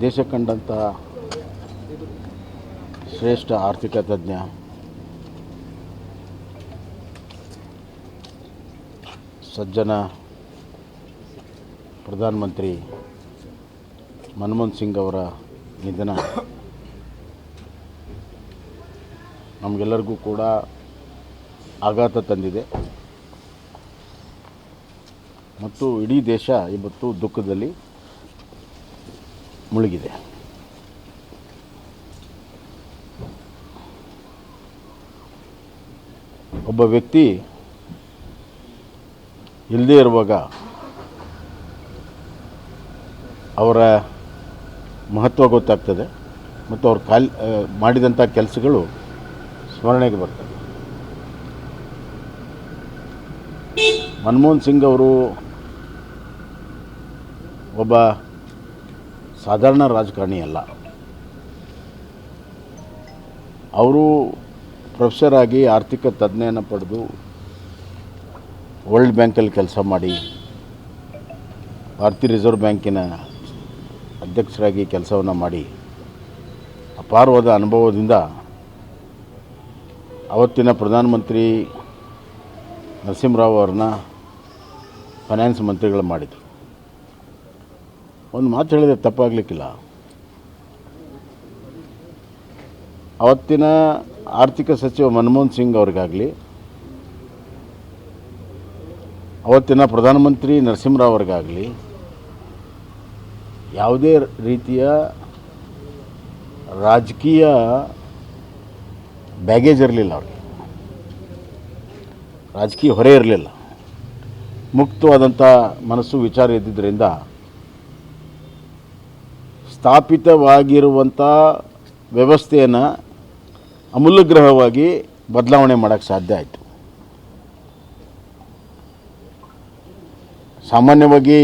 ದೇಶ ಕಂಡಂಥ ಶ್ರೇಷ್ಠ ಆರ್ಥಿಕ ತಜ್ಞ. ಸಜ್ಜನ ಪ್ರಧಾನಮಂತ್ರಿ ಮನಮೋಹನ್ ಸಿಂಗ್ ಅವರ ನಿಧನ. ನಮಗೆಲ್ಲರಿಗೂ ಕೂಡ ಆಘಾತ ತಂದಿದೆ. ಮತ್ತು ಇಡೀ ದೇಶ ಇವತ್ತು ದುಃಖದಲ್ಲಿ ಮುಳುಗಿದೆ. ಒಬ್ಬ ವ್ಯಕ್ತಿ ಇಲ್ಲದೇ ಇರುವಾಗ ಅವರ ಮಹತ್ವ ಗೊತ್ತಾಗ್ತದೆ ಮತ್ತು ಅವ್ರು ಕಾಲ್ ಮಾಡಿದಂಥ ಕೆಲಸಗಳು ಸ್ಮರಣೆಗೆ ಬರ್ತವೆ. ಮನಮೋಹನ್ ಸಿಂಗ್ ಅವರು ಒಬ್ಬ ಸಾಧಾರಣ ರಾಜಕಾರಣಿ ಅಲ್ಲ. ಅವರು ಪ್ರೊಫೆಸರ್ ಆಗಿ ಆರ್ಥಿಕ ತಜ್ಞೆಯನ್ನು ಪಡೆದು ವರ್ಲ್ಡ್ ಬ್ಯಾಂಕಲ್ಲಿ ಕೆಲಸ ಮಾಡಿ, ಭಾರತೀಯ ರಿಸರ್ವ್ ಬ್ಯಾಂಕಿನ ಅಧ್ಯಕ್ಷರಾಗಿ ಕೆಲಸವನ್ನು ಮಾಡಿ, ಅಪಾರವಾದ ಅನುಭವದಿಂದ ಅವತ್ತಿನ ಪ್ರಧಾನಮಂತ್ರಿ ನರಸಿಂಹರಾವ್ ಅವ್ರನ್ನ ಫೈನಾನ್ಸ್ ಮಂತ್ರಿಗಳು ಮಾಡಿದರು. ಒಂದು ಮಾತು ಹೇಳಿದರೆ ತಪ್ಪಾಗಲಿಕ್ಕಿಲ್ಲ. ಅವತ್ತಿನ ಆರ್ಥಿಕ ಸಚಿವ ಮನಮೋಹನ್ ಸಿಂಗ್ ಅವ್ರಿಗಾಗಲಿ, ಅವತ್ತಿನ ಪ್ರಧಾನಮಂತ್ರಿ ನರಸಿಂಹರಾವ್ ಅವ್ರಿಗಾಗಲಿ, ಯಾವುದೇ ರೀತಿಯ ರಾಜಕೀಯ ಬ್ಯಾಗೇಜ್ ಇರಲಿಲ್ಲ ಅವ್ರಿಗೆ. ರಾಜಕೀಯ ಹೊರೆ ಇರಲಿಲ್ಲ. ಮುಕ್ತವಾದಂಥ ಮನಸ್ಸು, ವಿಚಾರ ಇದ್ದಿದ್ದರಿಂದ ಸ್ಥಾಪಿತವಾಗಿರುವಂಥ ವ್ಯವಸ್ಥೆಯನ್ನು ಅಮೂಲ್ಯಗ್ರಹವಾಗಿ ಬದಲಾವಣೆ ಮಾಡೋಕ್ಕೆ ಸಾಧ್ಯ ಆಯಿತು. ಸಾಮಾನ್ಯವಾಗಿ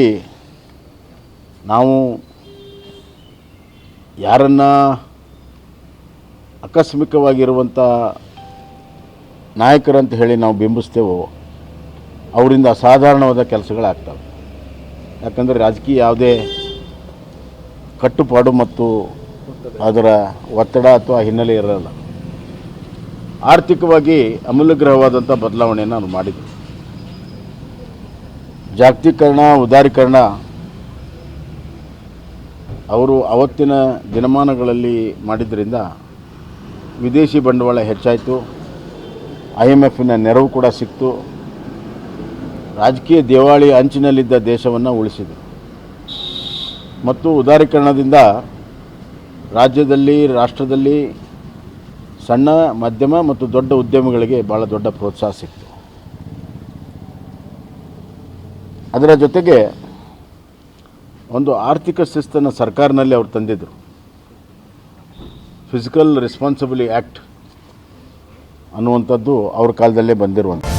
ನಾವು ಯಾರನ್ನ ಆಕಸ್ಮಿಕವಾಗಿರುವಂಥ ನಾಯಕರಂತ ಹೇಳಿ ನಾವು ಬಿಂಬಿಸ್ತೇವೋ ಅವರಿಂದ ಅಸಾಧಾರಣವಾದ ಕೆಲಸಗಳಾಗ್ತವೆ. ಯಾಕಂದರೆ ರಾಜಕೀಯ ಯಾವುದೇ ಕಟ್ಟುಪಾಡು ಮತ್ತು ಅದರ ಒತ್ತಡ ಅಥವಾ ಹಿನ್ನೆಲೆ ಇರಲ್ಲ. ಆರ್ಥಿಕವಾಗಿ ಅಮೂಲ್ಯಗ್ರಹವಾದಂಥ ಬದಲಾವಣೆಯನ್ನು ನಾನು ಮಾಡಿದೆ ಜಾಗತೀಕರಣ, ಉದಾರೀಕರಣ, ಅವರು ಅವತ್ತಿನ ದಿನಮಾನಗಳಲ್ಲಿ ಮಾಡಿದ್ದರಿಂದ ವಿದೇಶಿ ಬಂಡವಾಳ ಹೆಚ್ಚಾಯಿತು. ಐ ಎಂ ಎಫಿನ ನೆರವು ಕೂಡ ಸಿಕ್ತು. ರಾಜಕೀಯ ದೇವಾಳಿ ಅಂಚಿನಲ್ಲಿದ್ದ ದೇಶವನ್ನು ಉಳಿಸಿದರು ಮತ್ತು ಉದಾರೀಕರಣದಿಂದ ರಾಜ್ಯದಲ್ಲಿ, ರಾಷ್ಟ್ರದಲ್ಲಿ ಸಣ್ಣ, ಮಧ್ಯಮ ಮತ್ತು ದೊಡ್ಡ ಉದ್ಯಮಗಳಿಗೆ ಭಾಳ ದೊಡ್ಡ ಪ್ರೋತ್ಸಾಹ ಸಿಕ್ತು. ಅದರ ಜೊತೆಗೆ ಒಂದು ಆರ್ಥಿಕ ಶಿಸ್ತನ್ನು ಸರ್ಕಾರನಲ್ಲಿ ಅವರು ತಂದಿದ್ದರು ಫಿಸಿಕಲ್ ರೆಸ್ಪಾನ್ಸಿಬಿಲಿ ಆ್ಯಕ್ಟ್ ಅನ್ನುವಂಥದ್ದು ಅವ್ರ ಕಾಲದಲ್ಲೇ ಬಂದಿರುವಂಥ